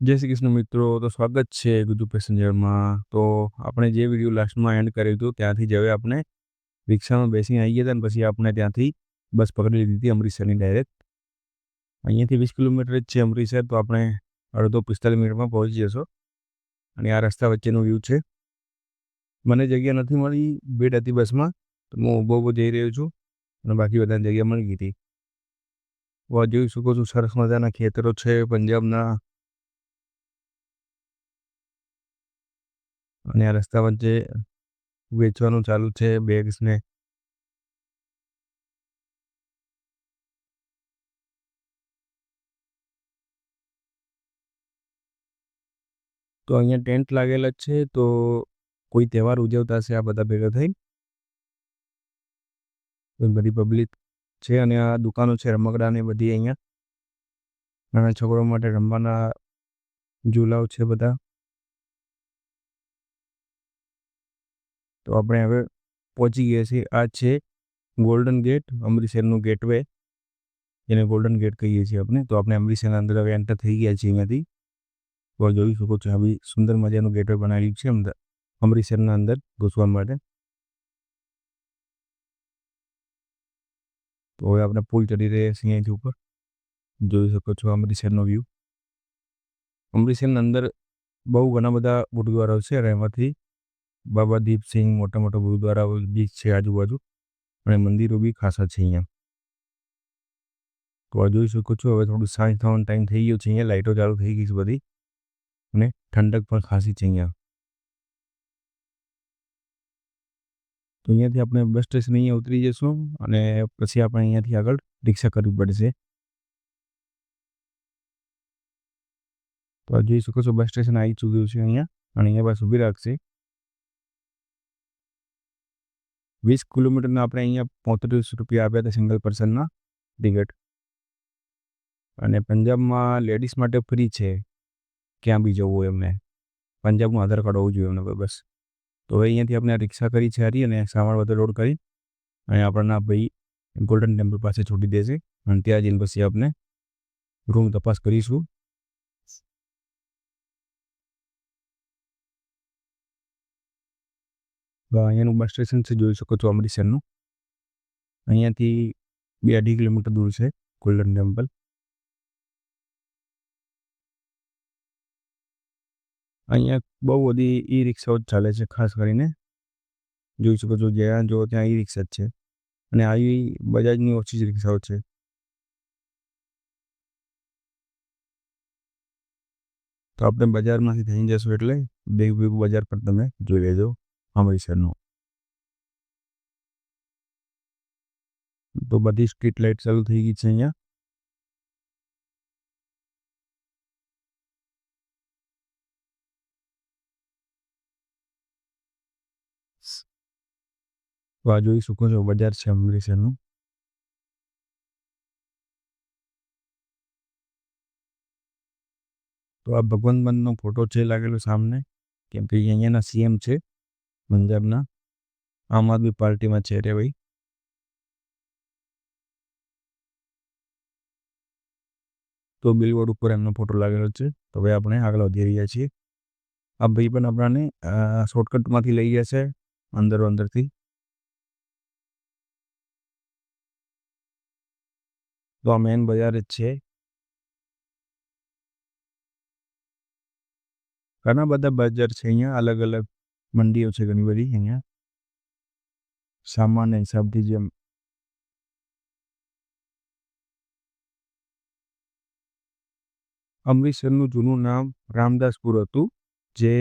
જય શ્રી કૃષ્ણ મિત્રો, તો સ્વાગત છે ગુજુ પેસેન્જરમાં. તો આપણે જે વીડિયો લાસ્ટમાં એન્ડ કર્યું હતું, ત્યાંથી જ હવે આપણે રિક્ષામાં બેસીને આવી ગયા હતા અને પછી આપણે ત્યાંથી બસ પકડી લીધી હતી અમૃતસરની ડાયરેક્ટ અહીંયાથી વીસ કિલોમીટર જ છે અમૃતસર, તો આપણે અડધો પિસ્તાલીસ મિનિટમાં પહોંચી જશો. અને આ રસ્તા વચ્ચેનો વ્યૂ છે. મને જગ્યા નથી મળી ભેટ હતી બસમાં, તો હું ઊભો ઊભો જઈ રહ્યો છું અને બાકી બધાની જગ્યા મળી ગઈ હતી. જોઈ શકો છો, સરસ મજાના ખેતરો છે, પંજાબના અને આ રસ્તા વચ્ચે વેચવાનું ચાલુ છે બેગ્સને તો અહીંયા ટેન્ટ લાગેલા છે, તો કોઈ તહેવાર ઉજવતા હશે આ બધા ભેગા થઈ? બધી પબ્લિક છે અને આ દુકાનો છે રમકડા ને બધી અહીંયા? નાના છોકરો માટે રમવાના ઝૂલાઓ છે બધા? તો આપણે હવે પહોંચી ગયા છીએ. આ છે ગોલ્ડન ગેટ અમૃતસરનું ગેટવે જેને ગોલ્ડન ગેટ કહીએ છીએ આપણે. તો આપણે અમૃતસરના અંદર હવે એન્ટર થઈ ગયા છીએ અહીંયાથી તો જોઈ શકો છો આવી સુંદર મજાનું ગેટવે બનાવ્યું છે અમૃતસરના અંદર ઘૂસવા માટે. તો હવે આપણે પુલ ચડી રહ્યા છીએ અહીંથી ઉપર. જોઈ શકો છો અમૃતસરનો વ્યૂ અમૃતસરના અંદર બહુ ઘણા બધા ગુરુદ્વારાઓ છે અને એમાંથી બાબા દીપસિંહ મોટા મોટા ગુરુદ્વારાઓ બી છે આજુબાજુ અને મંદિરો બી ખાસા છે અહીંયા. તો આ જોઈ શકો છો, હવે થોડું સાંજ થવાનો ટાઈમ થઈ ગયો છે અહીંયા લાઇટો ચાલુ થઈ ગઈ છે બધી અને ઠંડક પણ ખાસી છે અહીંયા. તો અહીંયાથી આપણે બસ સ્ટેશન અહીંયા ઉતરી જઈશું અને પછી આપણે અહીંયાથી આગળ રિક્ષા કરવી પડશે. તો આ જોઈ શકો છો, બસ સ્ટેશન આવી ચૂક્યું છે અહીંયા અને અહીંયા બસ ઊભી રાખશે. વીસ કિલોમીટરના આપણે અહીંયા પોત્રીસ રૂપિયા આપ્યા હતા સિંગલ પર્સનના ટિકિટ અને પંજાબમાં લેડીઝ માટે ફ્રી છે. ક્યાં બી જવું હોય એમને. પંજાબનું આધાર કાર્ડ હોવું જોઈએ એમને બસ. તો હવે અહીંયાથી આપણે રિક્ષા કરી છે હારી અને સામાન લોડ કરી અને આપણને ભાઈ ગોલ્ડન ટેમ્પલ પાસે છોડી દેશે. અને ત્યાં જઈને પછી આપણે રૂમ તપાસ કરીશું. અહીંયાનું બસ સ્ટેશન છે, જોઈ શકો છો અમૃતસરનું અહીંયાથી બે અઢી કિલોમીટર દૂર છે ગોલ્ડન ટેમ્પલ અહીંયા બહુ બધી ઈ રિક્ષાઓ ચાલે છે, ખાસ કરીને. જોઈ શકો છો, જ્યાં જો ત્યાં ઈ રિક્ષા જ છે. અને આવી બજાજની ઓછી જ રિક્ષાઓ છે. તો આપણે બજારમાંથી થઈ જશું એટલે બેગ બેગ બજાર પર તમે જોઈ લેજો. અમૃતસરનું તો બધી સ્ટ્રીટ લાઇટ ચાલુ થઈ ગઈ છે અહીંયા. તો આ જોઈ શકો છો બજાર છે અમૃતસરનું તો આ ભગવંત બંધનો ફોટો છે લાગેલો સામને, કેમ કે અહીંયાના સીએમ છે. પંજાબના આમ આદમી પાર્ટીમાં છે રે ભાઈ તો બિલબોર્ડ ઉપર એમનો ફોટો લાગેલો છે. તો હવે આપણે આગળ વધી રહ્યા છીએ. આ ભાઈ પણ આપણાને શોર્ટકટમાંથી લઈ ગયા છે અંદર અંદરથી. તો આ મેન બજાર જ છે. ઘણા બધા બજાર છે અહીંયા અલગ અલગ. મંડીઓ છે ઘણી બધી અહીંયા. સામાન્ય હિસાબથી જેમ અમૃતસરનું જૂનું નામ રામદાસપુર હતું, જે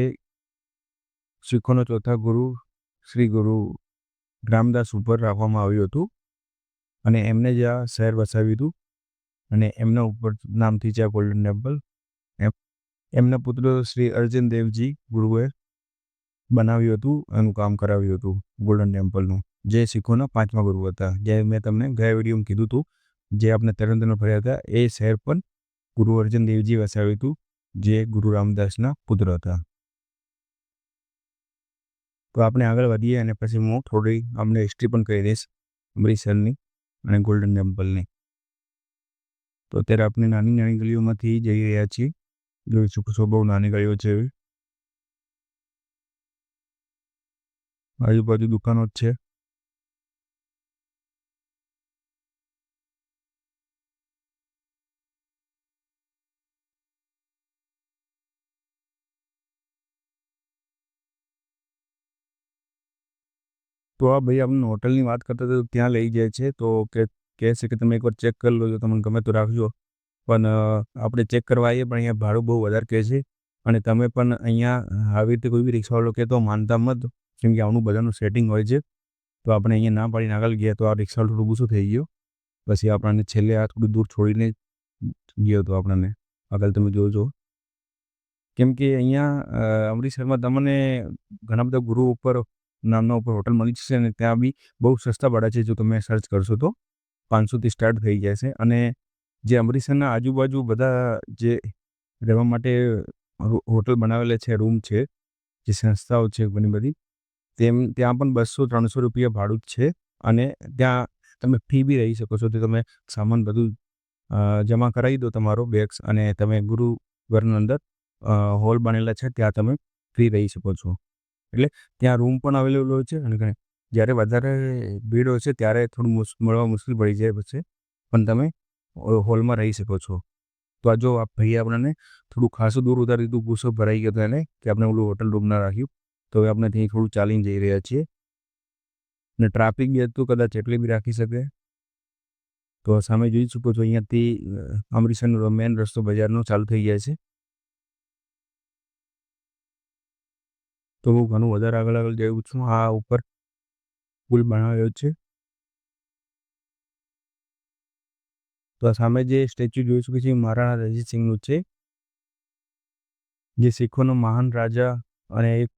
શીખોનો ચોથા ગુરુ શ્રી ગુરુ રામદાસ ઉપર રાખવામાં આવ્યું હતું. અને એમને જ આ શહેર વસાવ્યું હતું. અને એમના ઉપર નામથી છે આ ગોલ્ડન ટેમ્પલ એમના પુત્ર શ્રી અર્જુન દેવજી ગુરુએ બનાવ્યું હતું, એનું કામ કરાવ્યું હતું ગોલ્ડન ટેમ્પલનું જે શીખોના પાંચમા ગુરુ હતા. જે મેં તમને ગયા વિડીયોમાં કીધું હતું, જે આપણે તરંતર ફર્યા હતા, એ શહેર પણ ગુરુ અર્જુન દેવજી વસાવ્યું હતું, જે ગુરુ રામદાસના પુત્ર હતા. તો આપણે આગળ વધીએ અને પછી હું થોડી અમને હિસ્ટ્રી પણ કહી દઈશ, અમૃતસરની અને ગોલ્ડન ટેમ્પલની તો અત્યારે આપણે નાની નાની ગલીઓમાંથી જઈ રહ્યા છીએ. જોઈશું કે બહુ નાની ગળીઓ છે એવી. આજુબાજુ દુકાનો જ છે. તો આ ભાઈ આપણને હોટલની વાત કરતા તો ત્યાં લઈ જાય છે. તો કે, કહે છે કે તમે એકવાર ચેક કરી લો તમને ગમે તો રાખજો. પણ આપણે ચેક કરવા આવીએ, પણ અહીંયા ભાડું બહુ વધારે કહે છે. અને તમે પણ અહીંયા આવી રીતે કોઈ બી રિક્ષાવાળો કહેતો માનતા મત. કેમ કે આવનું બધાનું સેટિંગ હોય છે. તો આપણે અહીંયા ના પાડીને આગળ ગયા તો આ રિક્ષા થોડું ગુસ્સો થઈ ગયો. પછી આપણને છેલ્લે આ થોડું દૂર છોડીને ગયો હતો આપણને. આગળ તમે જોજો. કેમ કે અહીંયા અમૃતસરમાં તમને ઘણા બધા ગુરુ ઉપર, નામના ઉપર હોટલ મળી જશે અને ત્યાં બી બહુ સસ્તા ભાડા છે જો તમે સર્ચ કરશો તો. પાંચસોથી સ્ટાર્ટ થઈ જાય છે અને જે અમૃતસરના આજુબાજુ બધા જે રહેવા માટે હોટલ બનાવેલા છે રૂમ છે, જે સંસ્થાઓ છે ઘણી બધી તેમ, ત્યાં પણ બસો ત્રણસો રૂપિયા ભાડું જ છે અને ત્યાં તમે ફી બી રહી શકો છો. તો તમે સામાન બધું જમા કરાવી દો તમારો બેગ્સ અને તમે ગુરુ ઘરની અંદર હોલ બનેલા છે, ત્યાં તમે ફ્રી રહી શકો છો. એટલે ત્યાં રૂમ પણ અવેલેબલ હોય છે અને જ્યારે વધારે ભીડ હોય છે ત્યારે થોડું મળવા મુશ્કેલ પડી જાય પછી પણ તમે હોલમાં રહી શકો છો. તો આ જો આ ભાઈએ આપણને થોડું ખાસું દૂર ઉતારી દીધું, ગુસ્સો ભરાઈ ગયો હતો એને કે આપણે ઓલું હોટલ રૂમ ના રાખ્યું. તો હવે આપણે ત્યાં થોડું ચાલીને જઈ રહ્યા છીએ. ને ટ્રાફિક બી હતું કદાચ એટલી બી રાખી શકે. તો સામે જોઈ શકો છો અહીંયાથી અમૃતસરનો મેન રસ્તો બજારનો ચાલુ થઈ જાય છે. તો હું ઘણું વધારે આગળ આગળ જઉં છું. આ ઉપર પુલ બનાવ્યો છે. તો આ સામે જે સ્ટેચ્યુ જોઈ શકો છે મહારાણા રણજીત સિંહનું છે. જે શીખોનો મહાન રાજા અને એક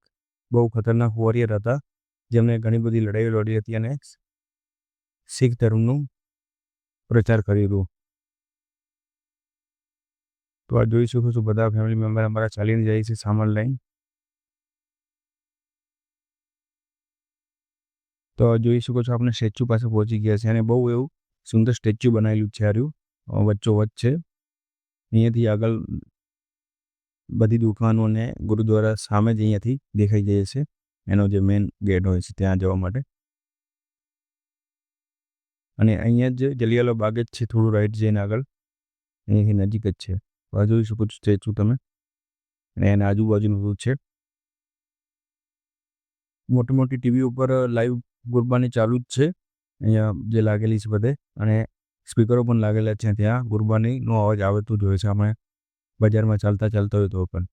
બહુ ખતરનાક વોરિયર હતા. જેમણે ઘણી બધી લડાઈઓ લડી હતી અને શીખ ધર્મનું પ્રચાર કર્યું તો આ જોઈ શકું છું બધા ફેમિલી મેમ્બર અમારા ચાલીને જાય છે સામાન લઈને. તો જોઈ શકો છો આપણે સ્ટેચ્યુ પાસે પહોંચી ગયા છે અને બહુ એવું સુંદર સ્ટેચ્યુ બનાવેલું છે આર્યું વચ્ચો વચ્ચે અહીંયાથી આગળ બધી દુકાનો અને ગુરુદ્વારા સામે જ અહીંયાથી દેખાઈ જાય છે. એનો જે મેઇન ગેટ હોય છે ત્યાં જવા માટે. અને અહીંયા જ જલિયાલો બાગ જ છે, થોડું રાઈટ જઈને આગળ. અહીંયાથી નજીક જ છે. જોઈ શકો છો સ્ટેચ્યુ તમે? અને એના આજુબાજુનું છે. મોટી મોટી ટીવી ઉપર લાઈવ ગુરબાની ચાલુ જ છે. અહીંયા જે લાગેલી છે બધે. અને સ્પીકરો પણ લાગેલા છે ત્યાં. ગુરબાનીનો અવાજ આવતું જ હોય છે. આપણે બજારમાં ચાલતા ચાલતા હોય તો પણ.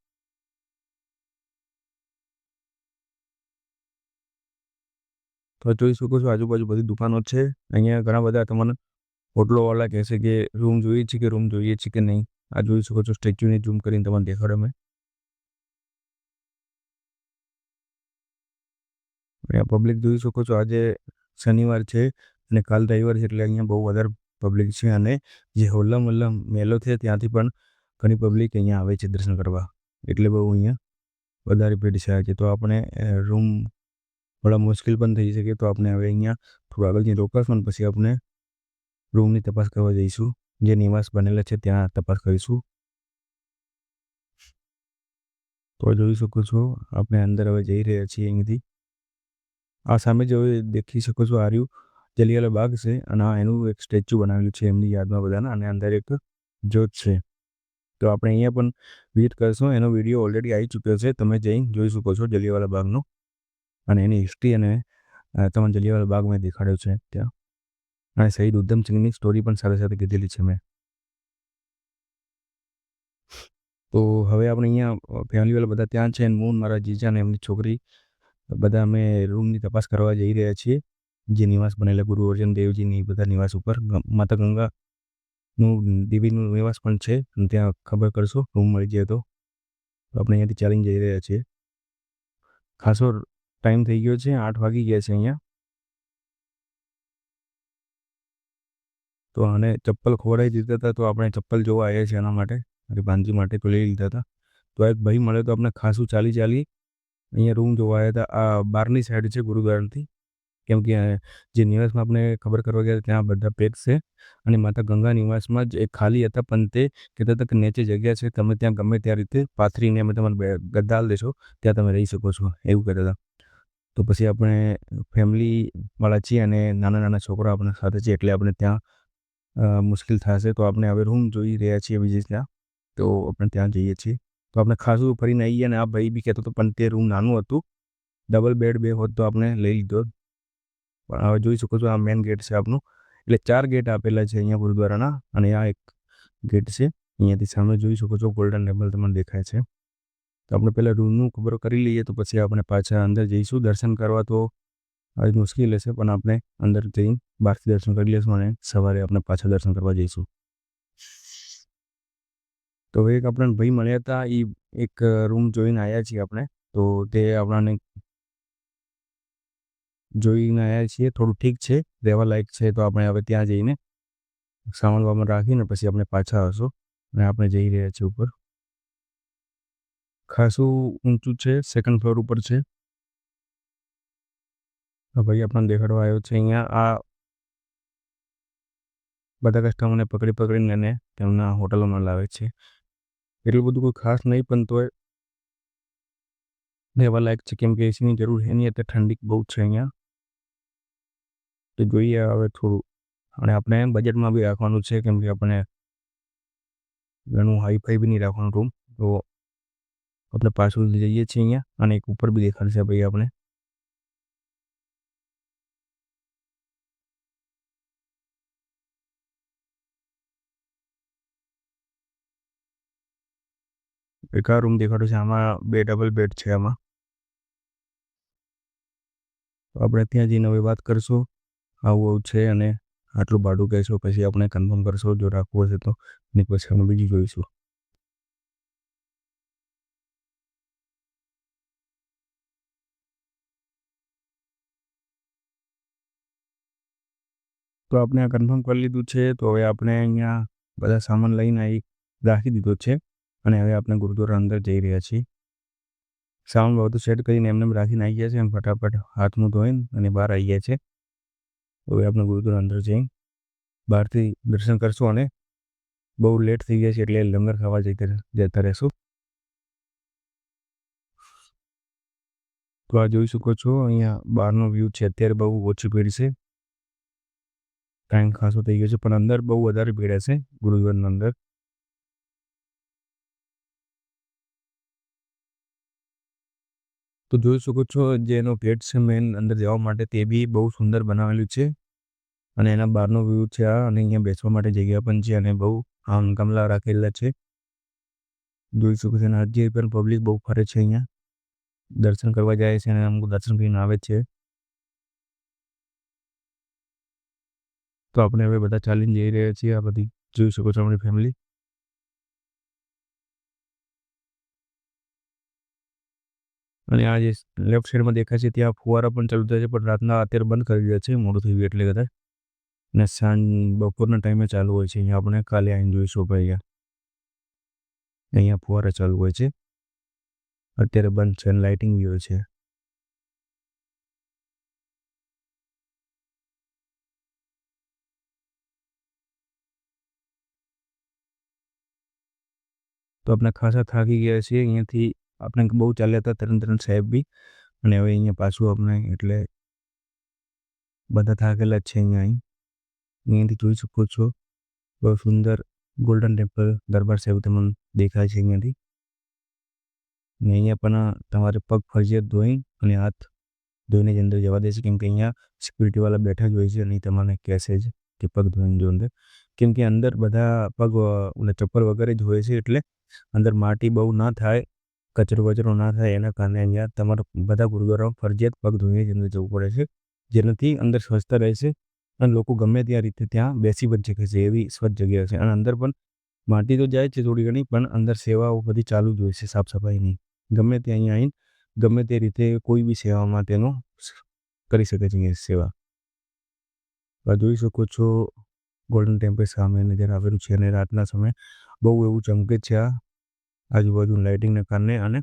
તો જોઈ શકો છો, આજુબાજુ બધી દુકાનો છે. અહીંયા ઘણા બધા તમને હોટલોવાળા કહેશે કે રૂમ જોઈએ છે કે રૂમ જોઈએ છે કે નહીં? આ જોઈ શકો છો, સ્ટેચ્યુને ઝૂમ કરીને તમને દેખાડે મેં. અહીંયા પબ્લિક જોઈ શકો છો, આજે શનિવાર છે અને કાલ રવિવાર છે એટલે અહીંયા બહુ વધારે પબ્લિક છે અને જે હોલ્લા મલ્લા મેલો છે ત્યાંથી પણ ઘણી પબ્લિક અહીંયા આવે છે દર્શન કરવા. એટલે બહુ અહીંયા વધારે ભીડ છે આજે. તો આપણે રૂમ થોડા મુશ્કેલ પણ થઈ શકે તો આપણે હવે અહીંયા થોડું આગળ જઈને રોકાશું પછી આપણે રૂમની તપાસ કરવા જઈશું. જે નિવાસ બનેલા છે ત્યાં તપાસ કરીશું. તો જોઈ શકો છો, આપણે અંદર હવે જઈ રહ્યા છીએ અહીંથી. આ સામે જો દેખી શકો છો આર્યું જલિયાલા બાગ છે અને આ એનું એક સ્ટેચ્યુ બનાવેલું છે એમની યાદમાં બધાના અને અંદર એક જ્યોત છે. તો આપણે અહીંયા પણ વિઝિટ કરશું. એનો વીડિયો ઓલરેડી આવી ચૂક્યો છે. તમે જઈ જોઈ શકો છો જલિયાવાલા બાગનો. અને એની હિસ્ટ્રી અને તમને જલિયાવાલા બાગ મેં દેખાડ્યો છે ત્યાં. અને શહીદ ઉધમસિંહની સ્ટોરી પણ સાથે સાથે કીધેલી છે મેં. તો હવે આપણે અહીંયા ફેમિલીવાળા બધા ત્યાં છે. હું મારા જીજા અને એમની છોકરી, બધા અમે રૂમની તપાસ કરવા જઈ રહ્યા છીએ. જે નિવાસ બનેલા ગુરુ અર્જન દેવજીની બધા નિવાસ ઉપર. માતા ગંગાનું દેવીનું નિવાસ પણ છે. ત્યાં ખબર કરશો, રૂમ મળી જાય તો. આપણે અહીંયાથી ચાલીને જઈ રહ્યા છીએ. ખાસો ટાઈમ થઈ ગયો છે, આઠ વાગી ગયા છે અહીંયા. તો આને ચપ્પલ ખોરાઈ દીધા હતા, તો આપણે ચપ્પલ જોવા આવ્યા છીએ એના માટે. મારી ભાંજી માટે તો લઈ લીધા હતા. તો એક ભાઈ મળે તો આપણે ખાસું ચાલી ચાલી અહીંયા રૂમ જોવા આવ્યા હતા. આ બારની સાઈડ છે ગુરુદ્વારાથી. કેમ કે જે નિવાસમાં આપણે ખબર કરવા ગયા ત્યાં બધા પેક છે અને માતા ગંગા નિવાસમાં જ એક ખાલી હતા, પણ તે કહેતા હતા કે નીચે જગ્યા છે, તમે ત્યાં ગમે ત્યાં રીતે પાથરીને અમે તમારે ગદ્દા દેશો, ત્યાં તમે રહી શકો છો, એવું કહેતા હતા. તો પછી આપણે ફેમિલીવાળા છીએ અને નાના નાના છોકરા આપણા સાથે છે, એટલે આપણે ત્યાં મુશ્કેલ થશે, તો આપણે હવે રૂમ જોઈ રહ્યા છીએ બીજી ત્યાં તો આપણે ત્યાં જઈએ છીએ. તો આપણે ખાસું ફરીને આવીએ અને આ ભાઈ બી કહેતો હતો, પણ તે રૂમ નાનું હતું ડબલ બેડ બે હોત તો આપણે લઈ લીધો. પણ હવે જોઈ શકો છો આ મેઇન ગેટ છે આપનું. એટલે ચાર ગેટ આપેલા છે અહીંયા ગુરુદ્વારાના અને આ એક ગેટ છે અહીંયાથી સામે જોઈ શકો છો ગોલ્ડન ટેમ્પલ તમને દેખાય છે. તો આપણે પહેલાં રૂમનું ખબર કરી લઈએ તો પછી આપણે પાછા અંદર જઈશું. દર્શન કરવા તો આજ મુશ્કેલ હશે પણ આપણે અંદર જઈ બહારથી દર્શન કરી લઈશું અને સવારે આપણે પાછા દર્શન કરવા જઈશું. તો એક આપણને ભાઈ મળ્યા હતા. એ એક રૂમ જોઈને આવ્યા છીએ આપણે. તો તે આપણને જોઈને આવ્યા છીએ, થોડું ઠીક છે, રહેવા લાયક છે તો આપણે હવે ત્યાં જઈને સાંભળવામાં રાખીને પછી આપણે પાછા હશો અને આપણે જઈ રહ્યા છીએ ઉપર. ખાસું ઊંચું છે સેકન્ડ ફ્લોર ઉપર છે. ભાઈ આપણને દેખાડવા આવ્યો છે અહીંયા. આ બધા કસ્ટમરને પકડી પકડીને એને તેમના હોટલોમાં લાવે છે. એટલું બધું કોઈ ખાસ નહીં, પણ તોય રહેવા લાયક છે. કેમ કે એસીની જરૂર એની અત્યારે ઠંડી બહુ છે અહીંયા. તો જોઈએ હવે થોડું. અને આપણે બજેટમાં બી રાખવાનું છે, કેમ કે આપણે ઘણું હાઈફાઈ બી નહીં રાખવાનું રૂમ તો આપણે પાછું જઈએ છીએ અહીંયા, અને એક ઉપર બી દેખાડશે ભાઈ આપણે. એક આ રૂમ દેખાડો છે, આમાં બે ડબલ બેડ છે આમાં. આપણે ત્યાં જઈને હવે વાત કરશું. આવું આવું છે અને આટલું ભાડું કહેશો, પછી આપણે કન્ફર્મ કરશો જો રાખવું હશે તો ને પછી આપણે બીજું જોઈશું. તો આપણે આ કન્ફર્મ કરી લીધું છે, તો હવે આપણે અહીંયા બધા સામાન લઈને આવી રાખી દીધો છે, અને હવે આપણે ગુરુદ્વારા અંદર જઈ રહ્યા છીએ. સામાન બધું સેટ કરીને એમને રાખીને આવી ગયા છે અને ફટાફટ હાથ મું ધોઈને અને બહાર આવી ગયા છે. હવે આપણે ગુરુદ્વારા અંદર જઈ બહારથી દર્શન કરશું અને બહુ લેટ થઈ ગયા છે એટલે લંગર ખાવા જઈ જતા રહેશું. તો આ જોઈ શકો છો, અહીંયા બહારનો વ્યૂ છે. અત્યારે બહુ ઓછી ભીડ છે. ટાઈમ ખાસો થઈ ગયો છે, પણ અંદર બહુ વધારે ભીડ હશે ગુરુદ્વારાની અંદર. તો જોઈ શકો છો જે એનો ગેટ છે મેન અંદર જવા માટે તે બી બહુ સુંદર બનાવેલું છે. અને એના બહારનો વ્યૂ છે આ અને અહીંયા બેસવા માટે જગ્યા પણ છે અને બહુ આમ ગમલા રાખેલા છે. જોઈ શકો છો અને હજી પણ પબ્લિક બહુ ફરે છે અહીંયા. દર્શન કરવા જાય છે અને અમુક દર્શન કરીને આવે છે. તો આપણે હવે બધા ચાલીને જઈ રહ્યા છીએ આ બધી. જોઈ શકો છો આપણી ફેમિલી અને આ જે લેફ્ટ સાઈડમાં દેખાય છે, ત્યાં ફુવારા પણ ચાલુ થાય છે, પણ રાતના અત્યારે બંધ કરી રહ્યા છે, મોડું થઈ ગયું એટલે કદાચ. ને સાંજ બપોરના ટાઈમે ચાલુ હોય છે, અહીંયા આપણે કાલે આવીને જોઈશું ભાઈ અહીંયા. અહીંયા ફુવારા ચાલુ હોય છે. અત્યારે બંધ છે લાઇટિંગ બી હોય છે. તો આપણે ખાસા થાકી ગયા છીએ, અહીંયાથી આપણે બહુ ચાલ્યા હતા તરણ તરણ સાહેબ બી. અને હવે અહીંયા પાછું આપણે એટલે બધા થાકેલા જ છે અહીંયા અહીં. અહીંયાથી જોઈ શકો છો બહુ સુંદર ગોલ્ડન ટેમ્પલ દરબાર સાહેબ તમને દેખાય છે અહીંયાથી. ને અહીંયા પણ તમારે પગ ફરજિયાત ધોઈ અને હાથ ધોઈને જ અંદર જવા દેશે કેમ કે અહીંયા સિક્યુરિટીવાળા બેઠા જ હોય છે અને તમને કહેશે જ કે પગ ધોઈને જો અંદર. કેમ કે અંદર બધા પગ ચપ્પલ વગેરે જ હોય છે એટલે અંદર માટી બહુ ના થાય કચરો વચરો ના થાય એના કારણે અહીંયા તમારે બધા ગુરુદ્વારામાં ફરજિયાત પગ ધોઈને જ અંદર જવું પડે છે, જેનાથી અંદર સ્વચ્છતા રહેશે અને લોકો ગમે ત્યાં રીતે ત્યાં બેસી પણ શકે છે, એવી સ્વચ્છ જગ્યા છે. અને અંદર પણ માટી તો જાય છે થોડી ઘણી, પણ અંદર સેવાઓ બધી ચાલુ જ હોય છે સાફ સફાઈની. ગમે ત્યાં અહીંયા આવીને, ગમે તે રીતે કોઈ બી સેવામાં તેનો કરી શકે છે સેવા. જોઈ શકો છો ગોલ્ડન ટેમ્પલ સામે નજર આવેલું છે અને રાતના સમયે બહુ એવું ચમકે છે આ આજુબાજુ લાઇટિંગને કારણે અને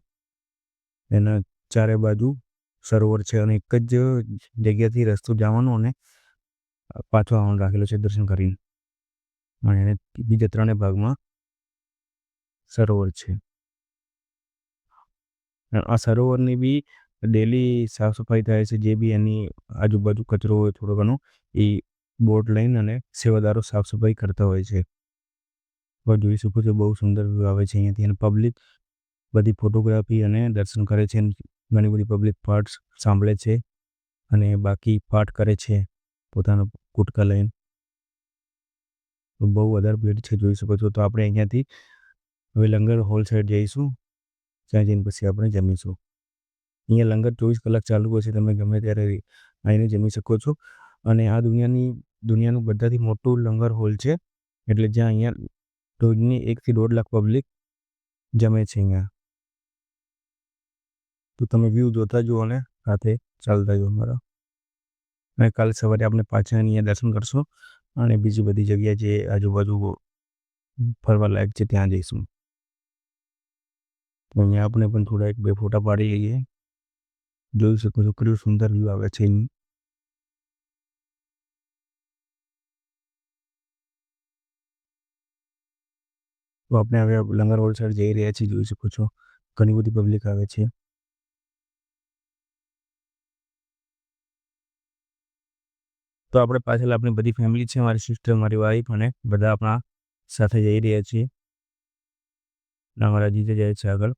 એના ચારે બાજુ સરોવર છે અને એક જ જગ્યાથી રસ્તો જવાનો અને પાછો આવવાનું રાખેલો છે દર્શન કરીને. અને એને બીજા ત્રણેય ભાગમાં સરોવર છે. આ સરોવરની બી ડેલી સાફ સફાઈ થાય છે, જે બી એની આજુબાજુ કચરો હોય થોડો ઘણો, એ બોટ લઈને અને સેવાદારો સાફ સફાઈ કરતા હોય છે. તો જોઈ શકો છો. બહુ સુંદર વ્યૂ આવે છે અહીંયાથી અને પબ્લિક બધી ફોટોગ્રાફી અને દર્શન કરે છે. ઘણી બધી પબ્લિક પાઠ સાંભળે છે અને બાકી પાઠ કરે છે પોતાનો કુટકા લઈને. બહુ વધારે ભીડ છે જોઈ શકો છો. તો આપણે અહીંયાથી હવે લંગર હોલ સાઈડ જઈશું. ત્યાં જઈને પછી આપણે જમીશું. અહીંયા લંગર ચોવીસ કલાક ચાલુ હોય છે. તમે ગમે ત્યારે આવીને જમી શકો છો. અને આ દુનિયાની, દુનિયાનું બધાથી મોટું લંગર હોલ છે. એટલે જ્યાં અહીંયા રોજની એકથી દોઢ લાખ પબ્લિક જમે છે અહીંયા તો તમે વ્યૂ જોતા જુઓ અને સાથે ચાલતા જુઓ મારા અને કાલે સવારે આપણે પાછા અહીંયા દર્શન કરશું અને બીજી બધી જગ્યા જે આજુબાજુ ફરવા લાયક છે ત્યાં જઈશું અહીંયા આપણે પણ થોડા એક બે ફોટા પાડી લઈએ જોઈ શકો છો કેટલું સુંદર વ્યૂ આવે છે એની તો આપણે હવે લંગર રોડ સાઈડ જઈ રહ્યા છીએ, જોઈ શકો છો. ઘણી બધી પબ્લિક આવે છે. તો આપણે પાછળ આપણી બધી ફેમિલી છે, મારી સિસ્ટર મારી વાઈફ અને બધા આપણા સાથે જઈ રહ્યા છીએ. અમારા જીજે જાય છે આગળ.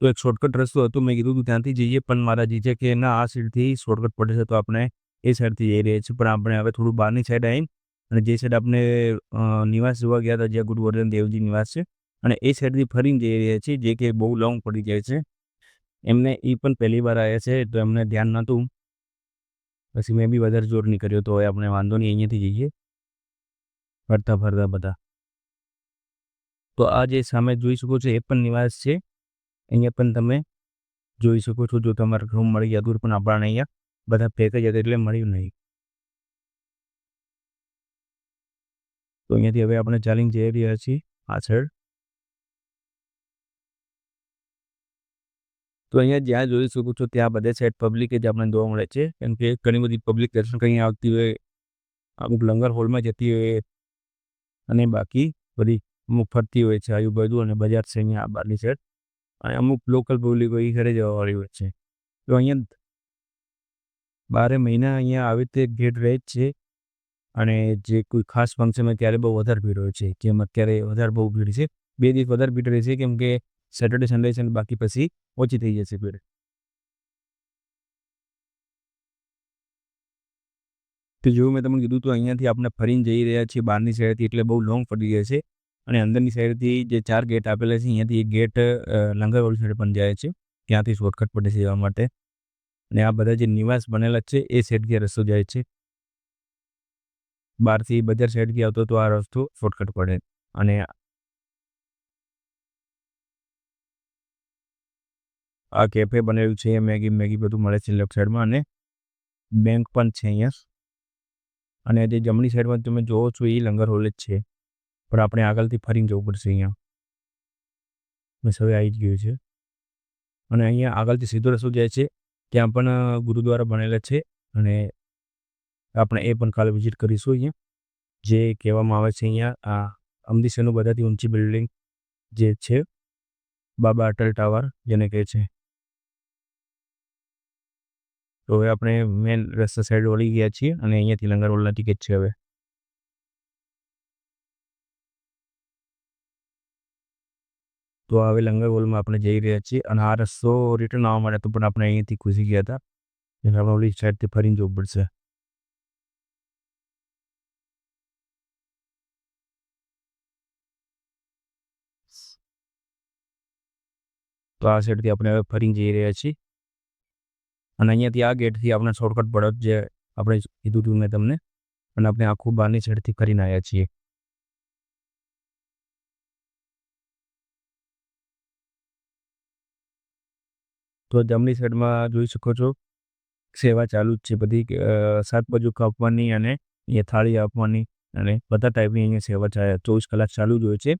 તો એક શોર્ટકટ રસ્તો હતો, મેં કીધું તું ત્યાંથી જઈએ, પણ મારા જીજે કે ના, આ સાઈડથી શોર્ટકટ પડે છે, તો આપણે એ સાઈડથી જઈ રહ્યા છીએ. પણ આપણે હવે થોડું બહારની સાઈડ આવીને અને જે સાઈડ આપણે નિવાસ જોવા ગયા હતા, જ્યાં ગુરુવર્ધન દેવજી નિવાસ છે, અને એ સાઈડથી ફરીને જઈ રહ્યા છીએ જે કે બહુ લોંગ પડી જાય છે, એમને એ પણ પહેલી વાર આવ્યા છે, તો એમને ધ્યાન નહોતું. પછી મેં બી વધારે જોર નહીં કર્યો, તો હવે આપણે વાંધો નહીં, અહીંયાથી જઈએ. ફરતા ફરતા બધા. તો આ જે સામે જોઈ શકો છો, એ પણ નિવાસ છે. અહીંયા પણ તમે જોઈ શકો છો, જો તમારે રૂમ મળી ગયા, દૂર પણ આપણા અહીંયા બધા ફેંકાઈ જતા એટલે મળ્યું નહીં. તો અહીંયાથી હવે આપણે ચાલીને જઈ રહ્યા છીએ પાછળ. તો અહીંયા જ્યાં જોઈ શકું છું ત્યાં બધે સાઈડ પબ્લિક જ આપણને જોવા મળે છે. કેમ કે ઘણી બધી પબ્લિક દર્શન કંઈ આવતી હોય, અમુક લંગર હોલમાં જતી હોય અને બાકી બધી અમુક ફરતી હોય છે, આજુબાજુ અને બજાર છે અહીંયા આ બારની સાઈડ અને અમુક લોકલ પબ્લિક હોય એ ઘરે જવાવાળી હોય છે. તો અહીંયા બારે મહિના અહીંયા આવી રીતે ગેટ રહે છે. અને જે કોઈ ખાસ ફંક્શનમાં ત્યારે બહુ વધારે ભીડ હોય છે જેમ અત્યારે વધારે બહુ ભીડ છે. બે દિવસ વધારે ભીડ રહે છે, કેમ કે સેટરડે સન્ડે છે બાકી પછી ઓછી થઈ જશે ભીડ. તો જો મેં તમને કીધું તો અહીંયાથી આપણે ફરીને જઈ રહ્યા છીએ બહારની સાઈડથી, એટલે બહુ લોંગ પડી જાય છે. અને અંદરની સાઈડથી જે ચાર ગેટ આપેલા છે, અહીંયાથી એક ગેટ લંગરવાળી સાઈડ પણ જાય છે. ત્યાંથી શોર્ટકટ પડે છે જવા માટે. અને આ બધા જે નિવાસ બનેલા છે, એ સાઈડથી રસ્તો જાય છે. બહારથી બજાર સાઈડથી આવતો તો આ રસ્તો શોર્ટકટ પડે. અને આ કેફે બનેલું છે, મેગી મેગી બધું મળે છે લેફ્ટ સાઈડમાં અને બેંક પણ છે અહીંયા. અને જે જમણી સાઈડમાં તમે જોવો છો એ લંગર હોલ જ છે. પણ આપણે આગળથી ફરીને જવું પડશે અહીંયા. બસ હવે આવી જ ગયું છે. અને અહીંયા આગળથી સીધો રસ્તો જાય છે. ત્યાં પણ ગુરુદ્વારા બનેલા છે. અને આપણે એ પણ કાલે વિઝિટ કરીશું અહીંયા. જે કહેવામાં આવે છે અહીંયા, આ અમદીસરનું બધાથી ઊંચી બિલ્ડિંગ જે છે, બાબા અટલ ટાવર જેને કહે છે. તો હવે આપણે મેન રસ્તા સાઈડ વળી ગયા છીએ અને અહીંયાથી લંગરવાલના ટિકિટ છે હવે. તો હવે લંગરવોલમાં આપણે જઈ રહ્યા છીએ અને આ રસ્તો રિટર્ન આવવા માટે તો પણ આપણે અહીંયાથી ખુશી ગયા હતા. એટલે આપણે ઓલી સાઈડથી ફરીને જવું પડશે. તો આ સાઈડથી આપણે હવે ફરી જઈ રહ્યા છીએ. અને અહીંયાથી આ ગેટથી આપણે શોર્ટકટ પડત જે આપણે કીધું હતું મેં તમને. અને આપણે આખું બહારની સાઈડથી ફરીને આવ્યા છીએ. તો જમણી સાઈડમાં જોઈ શકો છો, સેવા ચાલુ જ છે બધી સાત બાજુ કાપવાની અને એ થાળી આપવાની અને બધા ટાઈપની અહીંયા સેવા ચોવીસ કલાક ચાલુ જ હોય છે.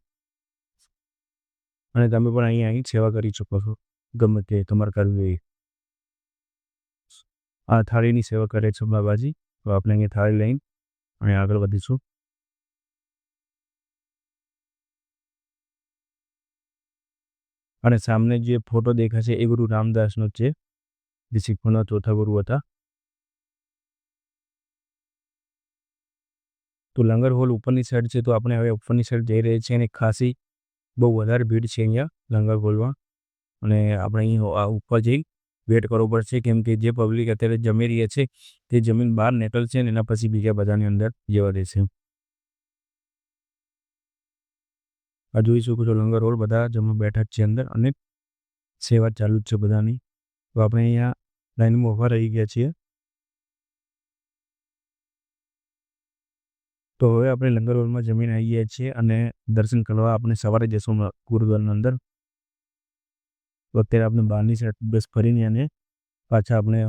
અને તમે પણ અહીંયા અહીં સેવા કરી શકો છો. ગમે તે તમારે કરવી હોય આ થાળીની સેવા કરે છે બાબાજી, તો આપણે અહીંયા થાળી લઈને અને આગળ વધીશું. અને સામને જે ફોટો દેખાય છે એ ગુરુ રામદાસનો છે, જે શીખોના ચોથા ગુરુ હતા. તો લંગર હોલ ઉપરની સાઈડ છે, તો આપણે હવે ઉપરની સાઈડ જઈ રહ્યા છીએ અને ખાસી બહુ વધારે ભીડ છે અહીંયા લંગર ખોલવા અને આપણે અહીં ઉપર જઈ વેટ કરવો પડશે કેમ કે જે પબ્લિક અત્યારે જમી રહી છે, તે જમીન બહાર નેટલ છે ને એના પછી બીજા બધાની અંદર જવા દેશે. આ જોઈ શકો છો લંગર હોલ બધા જમવા બેઠા છે અંદર અને સેવા ચાલુ જ છે બધાની. તો આપણે અહીંયા લાઈનમાં ઊભા રહી ગયા છીએ. તો હવે આપણે લંગર હોલમાં જમીને આવી ગયા છીએ અને દર્શન કરવા આપણે સવારે જશું ગુરુદ્વારની અંદર. તો અત્યારે આપણે બહારની સાઈડ બસ ફરીને અને પાછા આપણે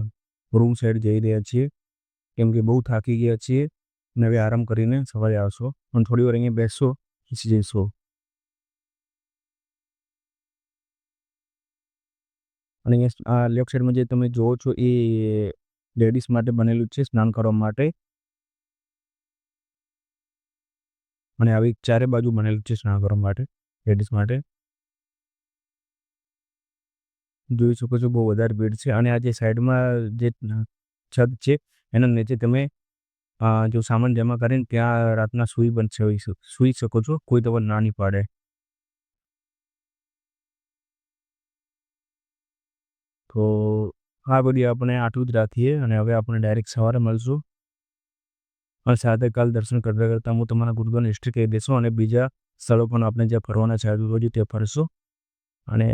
રૂમ સાઈડ જઈ રહ્યા છીએ. કેમ કે બહુ થાકી ગયા છીએ અને હવે આરામ કરીને સવારે આવશો. અને થોડી વાર અહીંયા બેસશો, ખીસી જઈશો. અને આ લેફ્ટ સાઈડમાં જે તમે જોવો છો એ લેડીઝ માટે બનેલું છે, સ્નાન કરવા માટે. અને આવી ચારે બાજુ બનેલી છે સ્નાન કરવા માટે, લેડીઝ માટે. જોઈ શકો છો બહુ વધારે ભીડ છે અને આ જે સાઈડમાં જે છત છે, એના નીચે તમે જો સામાન જમા કરીને ત્યાં રાતના સૂઈ પણ સૂઈ શકો છો, કોઈ તમને ના નહીં પાડે. તો આ બધી આપણે આટલું જ રાખીએ અને હવે આપણે ડાયરેક્ટ સવારે મળશું. અને સાથે કાલ દર્શન કરતા કરતાં હું તમારા ગુરુદ્વારની હિસ્ટ્રી કહી દઈશું અને બીજા સ્થળો પણ આપણે જ્યાં ફરવાના છે, આજુબાજુ તે ફરશું. અને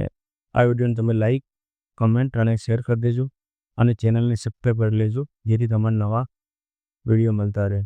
આ વિડીયોને તમે લાઈક કમેન્ટ અને શેર કરી દેજો અને ચેનલને સબસ્ક્રાઈબ કરી લેજો, જેથી તમારે નવા વીડિયો મળતા રહે.